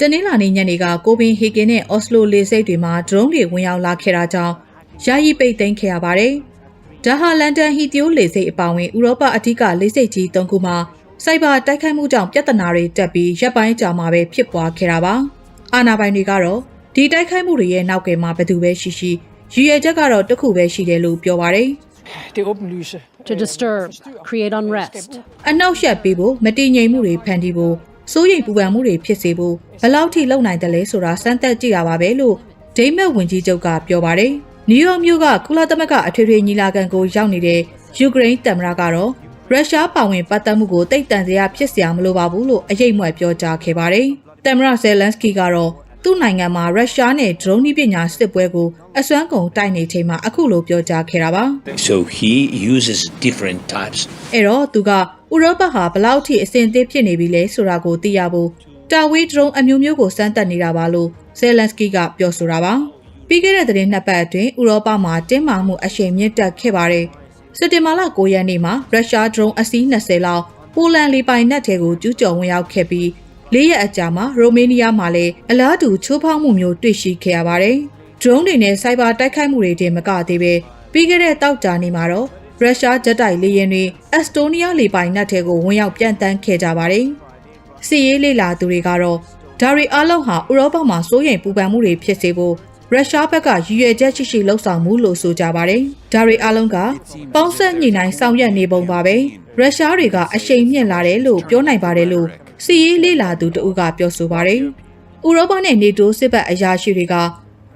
တနင်္လာနေ့ညနေကကိုပင်ဟေဂင်နဲ့အော်စလိုလေဆိပ်တွေမှာဒရုန်းတွေဝင်ရောက်လာခဲ့တာကြောင့်ယာယီပိတ်သိမ်းခဲ့ရပါတယ်။ဒါဟာလန်ဒန်ဟီသီယိုလေဆိပ်အပါအဝင်ဥရောပအဓိကလေဆိပ်ကြီး၃ခုမှာစိုက်ဘာတိုက်ခိုက်မှုကြောင့်ပြဿနာတွေတက်ပြီးရပ်ပိုင်းကြာမှပဲဖြစ်ပွားခဲ့တာပါ။အာဏာပိုင်တွေကတော့ဒီတိုက်ခိုက်မှုတွေရဲ့နောက်ကမှာဘယ်သူပဲရှိရှိရည်ရွယ်ချက်ကတော့တစ်ခုပဲရှိတယ်လို့ပြောပါတယ်။ Det åbenlyse. to disturb, create unrest. အနောက်ရှက်ပေးဖို့မတည်ငြိမ်မှုတွေဖန်တီးဖို့ စိုးရိမ်ပူပန်မှုတွေဖြစ်စေဖို့ဘယ်လောက်ထိလုပ်နိုင်တယ်လဲဆိုတာစမ်းသပ်ကြည့်ရပါပဲလို့ဒိမတ်ဝင်ကြီးချုပ်ကပြောပါတယ်။နယူးယောက်မြို့ကကုလသမဂ္ဂအထွေထွေညီလာခံကိုရောက်နေတဲ့ယူကရိန်းသမ္မတကတော့ရုရှားပါဝင်ပတ်သက်မှုကိုတိတ်တန့်စရာဖြစ်စရာမလိုပါဘူးလို့အရေးမွက်ပြောကြားခဲ့ပါတယ်။သမ္မတဇယ်လန်စကီကတော့သူ့နိုင်ငံမှာရုရှားနဲ့ဒရုန်းပညာစစ်ပွဲကိုအစွမ်းကုန်တိုက်နေချိန်မှာအခုလိုပြောကြားခဲ့တာပါ။ So he uses different types အဲ့တော့သူက ဥရောပဟာဘယ်လောက်ထိအဆင်သင့်ဖြစ်နေပြီလဲဆိုတာကိုသိရဖို့တာဝေးဒရုန်းအမျိုးမျိုးကိုစမ်းသပ်နေတာပါလို့ဇယ်လန်စကီကပြောဆိုတာပါပြီးခဲ့တဲ့သတင်းနှစ်ပတ်အတွင်းဥရောပမှာတင်းမာမှုအရှိန်မြင့်တက်ခဲ့ပါတယ်စက်တင်ဘာလ9ရက်နေ့မှာရုရှားဒရုန်းအစီး20လောက်ပိုလန်လေပိုင်နက်ထဲကိုကျူးကျော်ဝင်ရောက်ခဲ့ပြီးလေးရက်အကြာမှာရိုမေးနီးယားမှာလည်းအလားတူချိုးဖောက်မှုမျိုးတွေ့ရှိခဲ့ရပါတယ်ဒရုန်းတွေနဲ့စိုက်ဘာတိုက်ခိုက်မှုတွေတင်မကသေးပဲပြီးခဲ့တဲ့တောက်ကြနေ့မှာတော့ ရုရှားဂျက်တိုက်လေယာဉ်တွေအက်စတိုးနီးယားလေပိုင်နက်ထဲကိုဝင်ရောက်ပြန့်တန်းခဲ့ကြပါတယ်။စီရေးလေလာသူတွေကတော့ဒါရီအလုံးဟာဥရောပမှာစိုးရိမ်ပူပန်မှုတွေဖြစ်စေဖို့ရုရှားဘက်ကရည်ရွယ်ချက်ရှိရှိလှုံ့ဆော်မှုလို့ဆိုကြပါတယ်။ဒါရီအလုံးကပေါင်းဆက်ညှိနှိုင်းဆောင်ရွက်နေပုံပါပဲ။ရုရှားတွေကအရှိန်မြင့်လာတယ်လို့ပြောနိုင်ပါတယ်လို့စီရေးလေလာသူတဦးကပြောဆိုပါတယ်။ဥရောပနဲ့နေတိုးစစ်ဘက်အရာရှိတွေက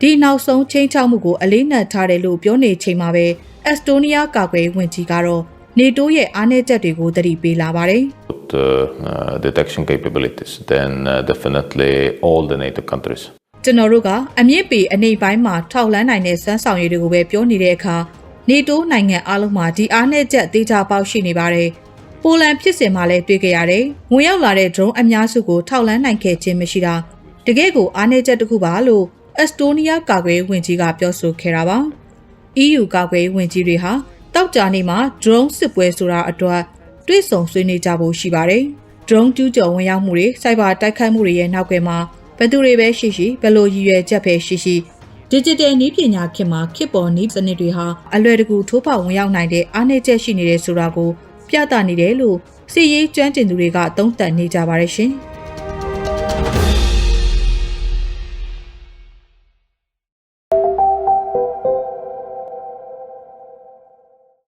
ဒီနောက်ဆုံးချင်းချောက်မှုကိုအလေးနက်ထားတယ်လို့ပြောနေချိန်မှာပဲ အက်စတိုးနီးယားကာကွယ်ရေးဝန်ကြီးကတော့နေတိုးရဲ့အားနည်းချက်တွေကိုသတိပေးလာပါတယ်။ uh, uh, detection capabilities, then uh, definitely all the NATO countries. ကျွန်တော်တို့ကအမြင့်ပေအနေပိုင်းမှာထောက်လန်းနိုင်တဲ့စမ်းဆောင်ရည်တွေကိုပဲပြောနေတဲ့အခါနေတိုးနိုင်ငံအလုံးမှာဒီအားနည်းချက်သေးချပေါက်ရှိနေပါတယ်။ပိုလန်ဖြစ်စဉ်မှာလည်းတွေ့ကြရတယ်။ဝင်ရောက်လာတဲ့ drone အများစုကိုထောက်လန်းနိုင်ခဲ့ခြင်းမရှိတာတကယ့်ကိုအားနည်းချက်တစ်ခုပါလို့အက်စတိုးနီးယားကာကွယ်ရေးဝန်ကြီးကပြောဆိုခဲ့တာပါ။ EU ကာကွယ်ရေးဝန်ကြီးတွေဟာတောက်ကြနေမှာ drone စစ်ပွဲဆိုတာအတွက်တွေ့ဆုံဆွေးနွေးကြဖို့ရှိပါတယ်။ drone ကျူးကျော်ဝင်ရောက်မှုတွေစိုက်ဘာတိုက်ခိုက်မှုတွေရဲ့နောက်ကွယ်မှာဘယ်သူတွေပဲရှိရှိဘယ်လိုရည်ရွယ်ချက်ပဲရှိရှိ digital နည်းပညာခေတ်မှာခေတ်ပေါ်နည်းစနစ်တွေဟာအလွယ်တကူထိုးဖောက်ဝင်ရောက်နိုင်တဲ့အားနည်းချက်ရှိနေတယ်ဆိုတာကိုပြသနေတယ်လို့စီရေးကျွမ်းကျင်သူတွေကသုံးသပ်နေကြပါတယ်ရှင်။